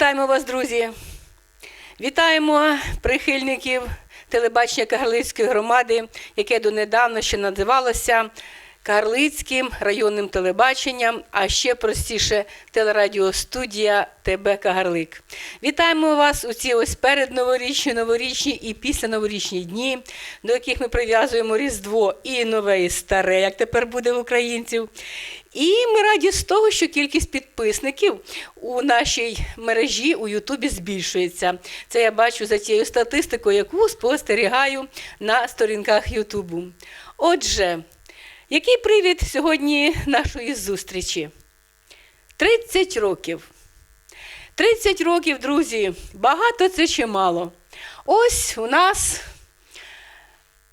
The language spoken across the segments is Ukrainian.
Вітаємо вас, друзі! Вітаємо прихильників телебачення Кагарлицької громади, яке донедавна ще називалося Кагарлицьким районним телебаченням, а ще простіше телерадіостудія ТБ Кагарлик. Вітаємо вас у ці ось передноворічні, новорічні і післяноворічні дні, до яких ми прив'язуємо Різдво і нове, і старе, як тепер буде в українців. І ми раді з того, що кількість підписників у нашій мережі у Ютубі збільшується. Це я бачу за тією статистикою, яку спостерігаю на сторінках Ютубу. Отже, який привід сьогодні нашої зустрічі? 30 років. 30 років, друзі, багато це чи мало. Ось у нас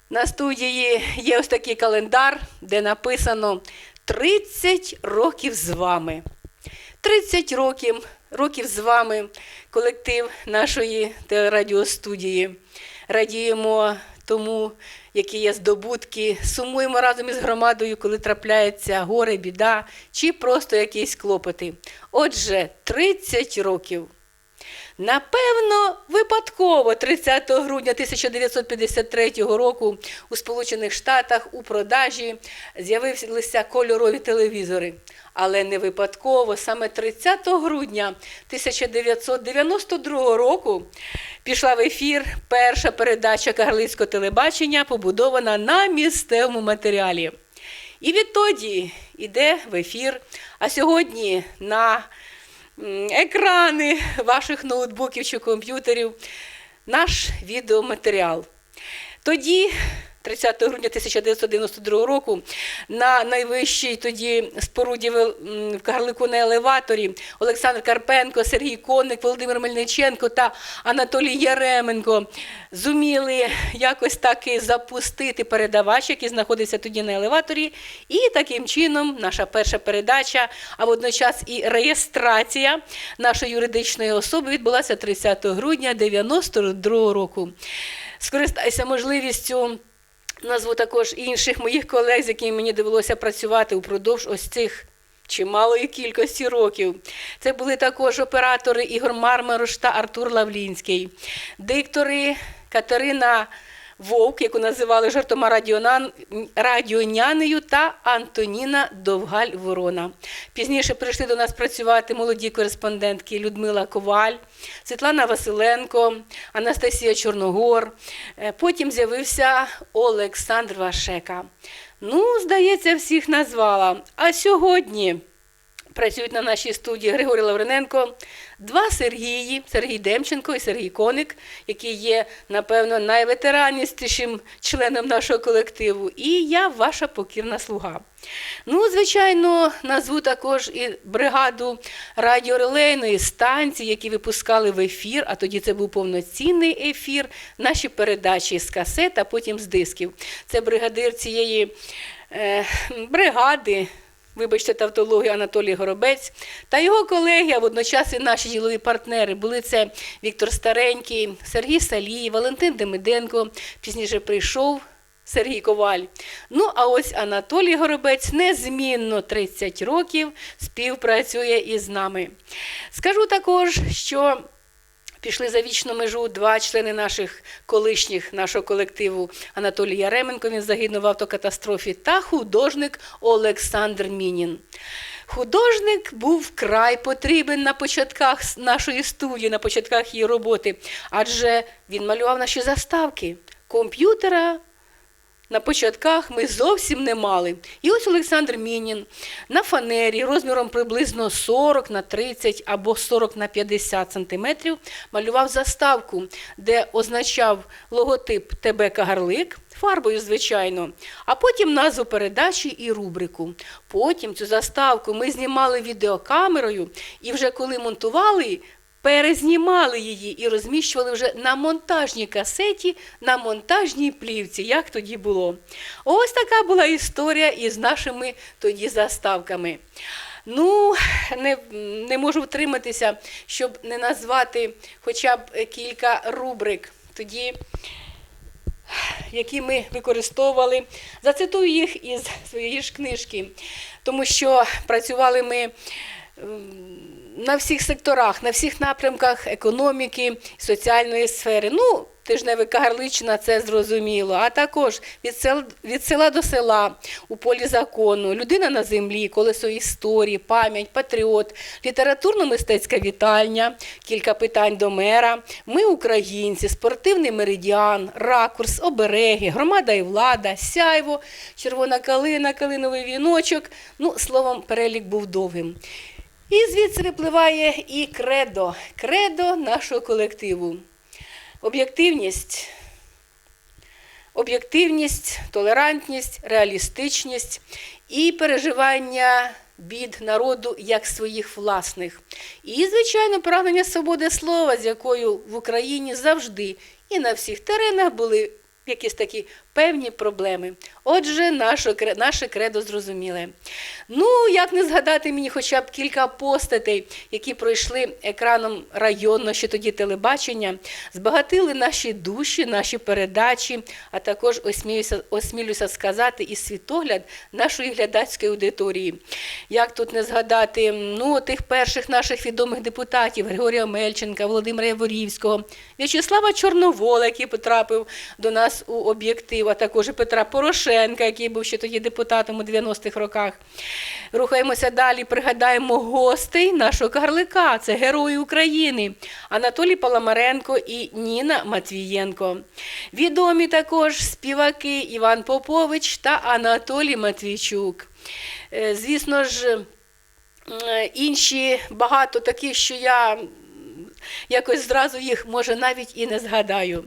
на студії є ось такий календар, де написано 30 років з вами. 30 років, років з вами колектив нашої телерадіостудії. Радіємо тому, які є здобутки, сумуємо разом із громадою, коли трапляється горе, біда чи просто якісь клопоти. Отже, 30 років. Напевно, випадково 30 грудня 1953 року у Сполучених Штатах у продажі з'явилися кольорові телевізори. Але не випадково, саме 30 грудня 1992 року пішла в ефір перша передача Кагарлицького телебачення, побудована на місцевому матеріалі. І відтоді йде в ефір. А сьогодні на екрани ваших ноутбуків чи комп'ютерів наш відеоматеріал. Тоді, 30 грудня 1992 року, на найвищій тоді споруді в Кагарлику на елеваторі Олександр Карпенко, Сергій Конник, Володимир Мельниченко та Анатолій Яременко зуміли якось таки запустити передавач, який знаходився тоді на елеваторі. І таким чином наша перша передача, а водночас і реєстрація нашої юридичної особи відбулася 30 грудня 1992 року. Скористаюся можливістю. Назву також інших моїх колег, з якими мені довелося працювати упродовж ось цих чималої кількості років. Це були також оператори Ігор Мармарош та Артур Лавлінський, диктори Катерина Вовк, яку називали жартома радіонан... радіонянею, та Антоніна Довгаль-Ворона. Пізніше прийшли до нас працювати молоді кореспондентки Людмила Коваль, Світлана Василенко, Анастасія Чорногор. Е, Потім з'явився Олександр Вашека. Ну, здається, всіх назвала. А сьогодні працюють на нашій студії Григорій Лавриненко, два Сергії, Сергій Демченко і Сергій Коник, які є, напевно, найветераністішим членом нашого колективу. І я ваша покірна слуга. Ну, звичайно, назву також і бригаду радіорелейної станції, які випускали в ефір, а тоді це був повноцінний ефір, наші передачі з касет, а потім з дисків. Це бригадир цієї е, бригади. Вибачте, тавтологію Анатолій Горобець та його колеги, а водночас і наші ділові партнери були це Віктор Старенький, Сергій Салій, Валентин Демиденко. Пізніше прийшов Сергій Коваль. Ну, а ось Анатолій Горобець незмінно 30 років співпрацює із нами. Скажу також, що Пішли за вічну межу два члени наших колишніх нашого колективу Анатолій Яременко, він загинув в автокатастрофі, та художник Олександр Мінін. Художник був вкрай потрібен на початках нашої студії, на початках її роботи, адже він малював наші заставки. Комп'ютера на початках ми зовсім не мали. І ось Олександр Мінін на фанері розміром приблизно 40 на 30 або 40 на 50 сантиметрів малював заставку, де означав логотип ТБ Кагарлик. Фарбою, звичайно, а потім назву передачі і рубрику. Потім цю заставку ми знімали відеокамерою, і вже коли монтували, перезнімали її і розміщували вже на монтажній касеті, на монтажній плівці, як тоді було. Ось така була історія із нашими тоді заставками. Ну, не, не можу втриматися, щоб не назвати хоча б кілька рубрик. Тоді які ми використовували. Зацитую їх із своєї ж книжки, тому що працювали ми на всіх секторах, на всіх напрямках економіки, соціальної сфери. Ну, Тижневий Кагарличина, це зрозуміло, а також від села, від села до села, у полі закону, людина на землі, колесо історії, пам'ять, патріот, літературно-мистецька вітальня, кілька питань до мера, ми українці, спортивний меридіан, ракурс, обереги, громада і влада, сяйво, червона калина, калиновий віночок. Ну, словом, перелік був довгим. І звідси випливає і кредо, кредо нашого колективу. Об'єктивність, об'єктивність, толерантність, реалістичність і переживання бід народу як своїх власних. І, звичайно, прагнення свободи слова, з якою в Україні завжди і на всіх теренах були якісь такі певні проблеми. Отже, наше, наше кредо зрозуміле. Ну, як не згадати мені хоча б кілька постатей, які пройшли екраном районного ще тоді телебачення, збагатили наші душі, наші передачі, а також осмілюся, осмілюся сказати і світогляд нашої глядацької аудиторії. Як тут не згадати ну, тих перших наших відомих депутатів Григорія Мельченка, Володимира Яворівського, В'ячеслава Чорновола, який потрапив до нас у об'єктив, а також Петра Порошенка, який був ще тоді депутатом у 90-х роках. Рухаємося далі, пригадаємо гостей нашого карлика. Це герої України Анатолій Паламаренко і Ніна Матвієнко. Відомі також співаки Іван Попович та Анатолій Матвійчук. Е, Звісно ж, інші багато таких, що я якось зразу їх може навіть і не згадаю.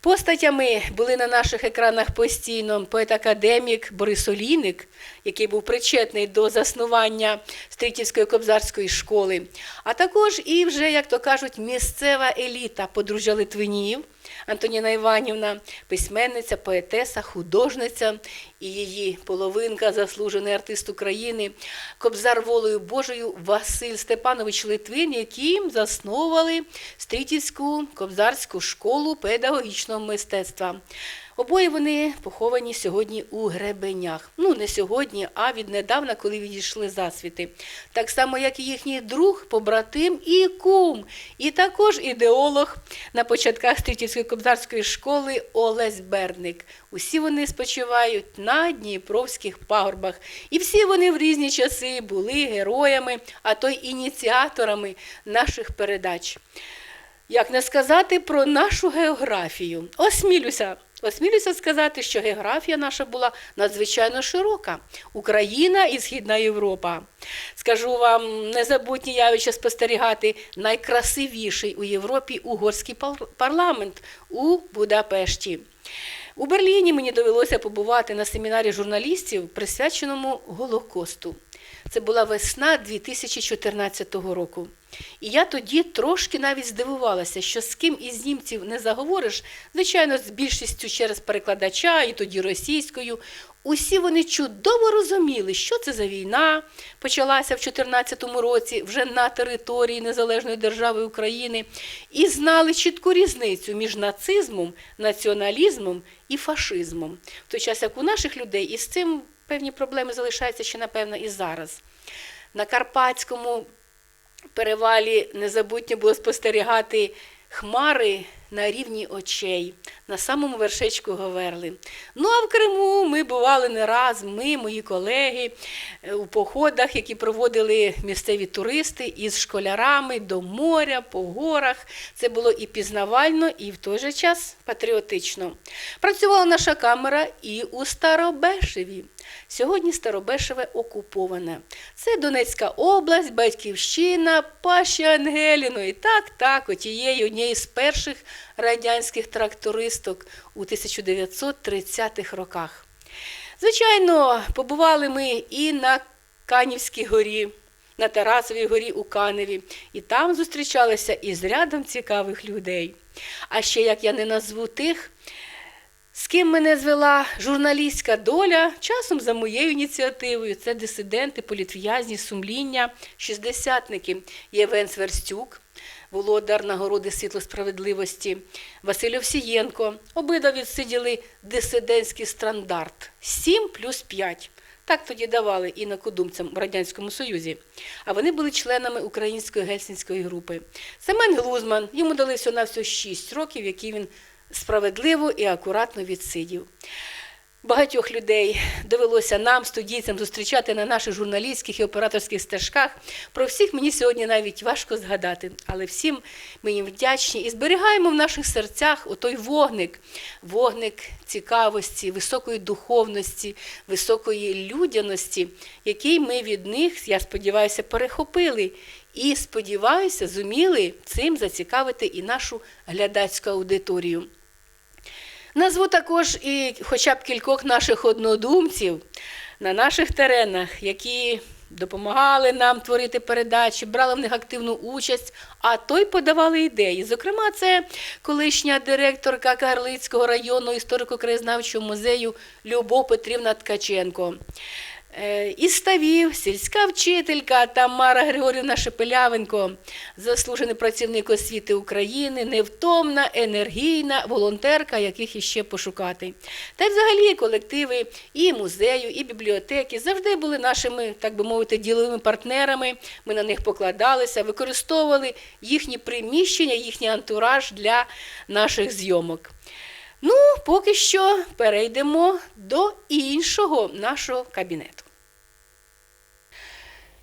Постатями були на наших екранах постійно поет-академік Борис Олійник, який був причетний до заснування Стрітівської кобзарської школи, а також і вже, як то кажуть, місцева еліта подружжя Литвинів, Антоніна Іванівна, письменниця, поетеса, художниця і її половинка, заслужений артист України, кобзар волею Божою Василь Степанович Литвин, яким засновували Стрітівську кобзарську школу педагогічного мистецтва. Обоє вони поховані сьогодні у гребенях. Ну, не сьогодні, а віднедавна, коли відійшли засвіти. Так само, як і їхній друг, побратим і кум, і також ідеолог на початках Стрітівської кобзарської школи Олесь Берник. Усі вони спочивають на Дніпровських пагорбах. І всі вони в різні часи були героями, а то й ініціаторами наших передач. Як не сказати про нашу географію? Осмілюся. Осмілюся сказати, що географія наша була надзвичайно широка. Україна і Східна Європа. Скажу вам, незабутні явище спостерігати найкрасивіший у Європі угорський пар- парламент у Будапешті. У Берліні мені довелося побувати на семінарі журналістів, присвяченому Голокосту. Це була весна 2014 року. І я тоді трошки навіть здивувалася, що з ким із німців не заговориш, звичайно, з більшістю через перекладача, і тоді російською. Усі вони чудово розуміли, що це за війна, почалася в 2014 році вже на території Незалежної держави України, і знали чітку різницю між нацизмом, націоналізмом і фашизмом. В той час, як у наших людей, із цим певні проблеми залишаються ще, напевно, і зараз. На Карпатському перевалі незабутньо було спостерігати хмари на рівні очей, на самому вершечку Говерли. Ну а в Криму ми бували не раз, ми, мої колеги, е, у походах, які проводили місцеві туристи із школярами до моря, по горах. Це було і пізнавально, і в той же час патріотично. Працювала наша камера і у Старобешеві. Сьогодні Старобешеве окуповане. Це Донецька область, батьківщина, Паші Ангеліної. Так, так, отієї однієї з перших радянських трактористок у 1930-х роках. Звичайно, побували ми і на Канівській горі, на Тарасовій горі у Каневі, і там зустрічалися із рядом цікавих людей. А ще як я не назву тих, з ким мене звела журналістська доля, часом за моєю ініціативою, це дисиденти, політв'язні, сумління, шістдесятники Євген Сверстюк, володар нагороди світло справедливості, Василь Овсієнко. Обидва відсиділи дисидентський стандарт 7 плюс 5. Так тоді давали інакодумцям в Радянському Союзі. А вони були членами української гельсінської групи. Семен Глузман, йому дали всього на всього 6 років, які він справедливо і акуратно відсидів. Багатьох людей довелося нам, студійцям, зустрічати на наших журналістських і операторських стежках. Про всіх мені сьогодні навіть важко згадати, але всім ми їм вдячні і зберігаємо в наших серцях отой вогник, вогник цікавості, високої духовності, високої людяності, який ми від них, я сподіваюся, перехопили. І сподіваюся, зуміли цим зацікавити і нашу глядацьку аудиторію. Назву також і хоча б кількох наших однодумців на наших теренах, які допомагали нам творити передачі, брали в них активну участь, а то й подавали ідеї. Зокрема, це колишня директорка Карлицького районного історико-краєзнавчого музею Любов Петрівна Ткаченко. Е, Із ставів сільська вчителька Тамара Григорівна Шепелявенко, заслужений працівник освіти України, невтомна, енергійна волонтерка, яких іще пошукати. Та й взагалі колективи і музею, і бібліотеки завжди були нашими, так би мовити, діловими партнерами. Ми на них покладалися, використовували їхні приміщення, їхній антураж для наших зйомок. Ну, поки що перейдемо до іншого нашого кабінету.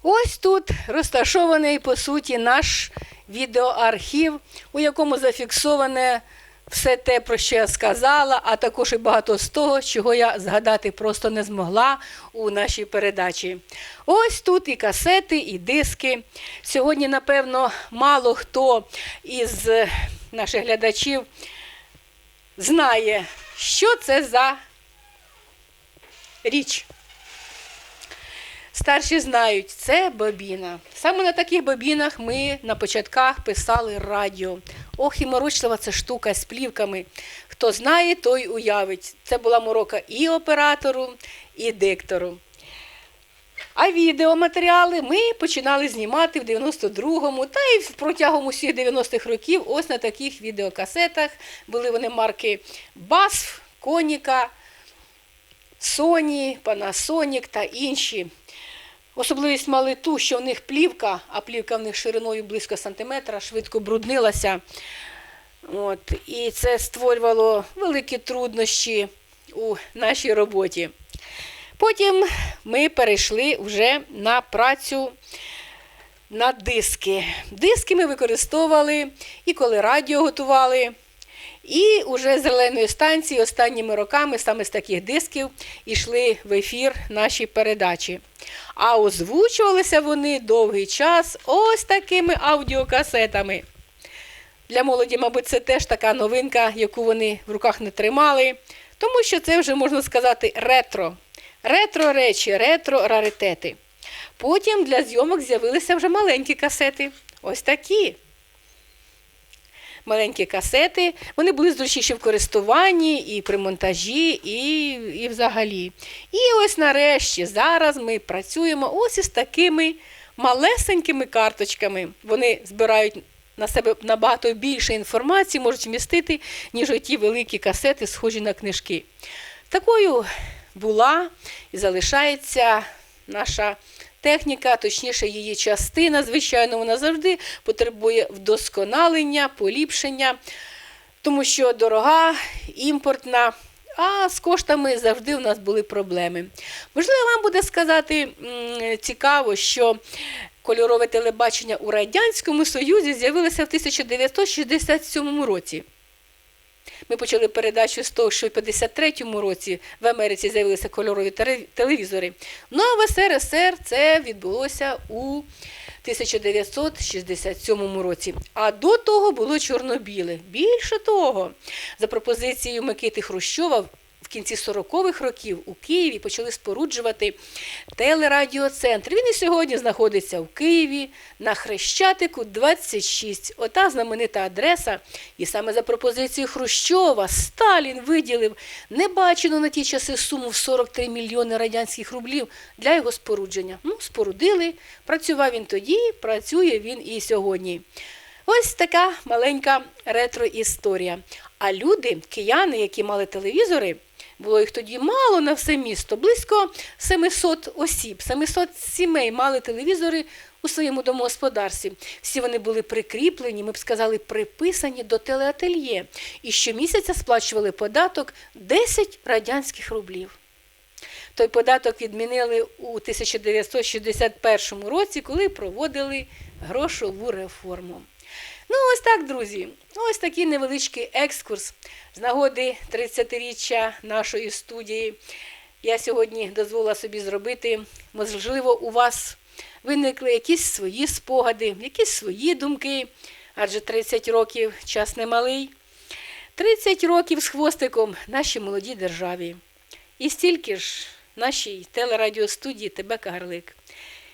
Ось тут розташований, по суті, наш відеоархів, у якому зафіксоване все те, про що я сказала, а також і багато з того, чого я згадати просто не змогла у нашій передачі. Ось тут і касети, і диски. Сьогодні, напевно, мало хто із наших глядачів знає, що це за річ. Старші знають, це бобіна. Саме на таких бобінах ми на початках писали радіо. Ох, і морочлива ця штука з плівками. Хто знає, той уявить. Це була морока і оператору, і диктору. А відеоматеріали ми починали знімати в 92-му та й протягом усіх 90-х років ось на таких відеокасетах. Були вони марки BASF, Коніка, Sony, Panasonic та інші. Особливість мали ту, що в них плівка, а плівка в них шириною близько сантиметра, швидко бруднилася. От, і це створювало великі труднощі у нашій роботі. Потім ми перейшли вже на працю на диски. Диски ми використовували і коли радіо готували. І вже з зеленої станції останніми роками саме з таких дисків йшли в ефір наші передачі. А озвучувалися вони довгий час ось такими аудіокасетами. Для молоді, мабуть, це теж така новинка, яку вони в руках не тримали, тому що це вже можна сказати ретро. Ретро речі, ретро раритети. Потім для зйомок з'явилися вже маленькі касети. Ось такі. Маленькі касети, вони були зручніші в користуванні і при монтажі, і і взагалі. І ось нарешті зараз ми працюємо ось із такими малесенькими карточками. Вони збирають на себе набагато більше інформації, можуть вмістити, ніж оті великі касети, схожі на книжки. Такою була і залишається наша техніка, точніше, її частина, звичайно, вона завжди потребує вдосконалення, поліпшення, тому що дорога, імпортна. А з коштами завжди у нас були проблеми. Можливо, вам буде сказати цікаво, що кольорове телебачення у Радянському Союзі з'явилося в 1967 році. Ми почали передачу з того, що в 53-му році в Америці з'явилися кольорові телевізори. Ну а в СРСР це відбулося у 1967 році. А до того було чорно-біле. Більше того, за пропозицією Микити Хрущова кінці 40-х років у Києві почали споруджувати телерадіоцентр. Він і сьогодні знаходиться в Києві на Хрещатику 26. Ота знаменита адреса. І саме за пропозицією Хрущова Сталін виділив небачену на ті часи суму в 43 мільйони радянських рублів для його спорудження. Ну, спорудили, працював він тоді, працює він і сьогодні. Ось така маленька ретро-історія. А люди, кияни, які мали телевізори, Було їх тоді мало на все місто, близько 700 осіб, 700 сімей мали телевізори у своєму домогосподарстві. Всі вони були прикріплені, ми б сказали, приписані до телеательє. І щомісяця сплачували податок 10 радянських рублів. Той податок відмінили у 1961 році, коли проводили грошову реформу. Ну, ось так, друзі. Ось такий невеличкий екскурс з нагоди 30-річчя нашої студії. Я сьогодні дозволила собі зробити. Можливо, у вас виникли якісь свої спогади, якісь свої думки, адже 30 років час немалий. 30 років з хвостиком нашій молодій державі. І стільки ж нашій телерадіостудії ТБ Кагарлик.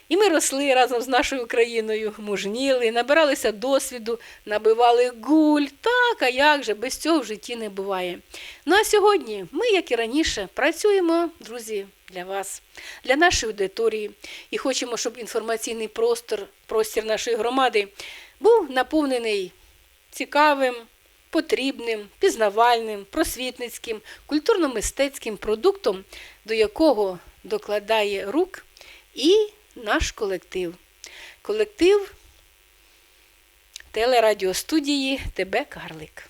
І ми росли разом з нашою країною, мужніли, набиралися досвіду, набивали гуль. Так, а як же, без цього в житті не буває. Ну а сьогодні ми, як і раніше, працюємо, друзі, для вас, для нашої аудиторії. І хочемо, щоб інформаційний простор, простір нашої громади був наповнений цікавим, потрібним, пізнавальним, просвітницьким, культурно-мистецьким продуктом, до якого докладає рук і наш колектив. Колектив телерадіостудії ТБ Карлик.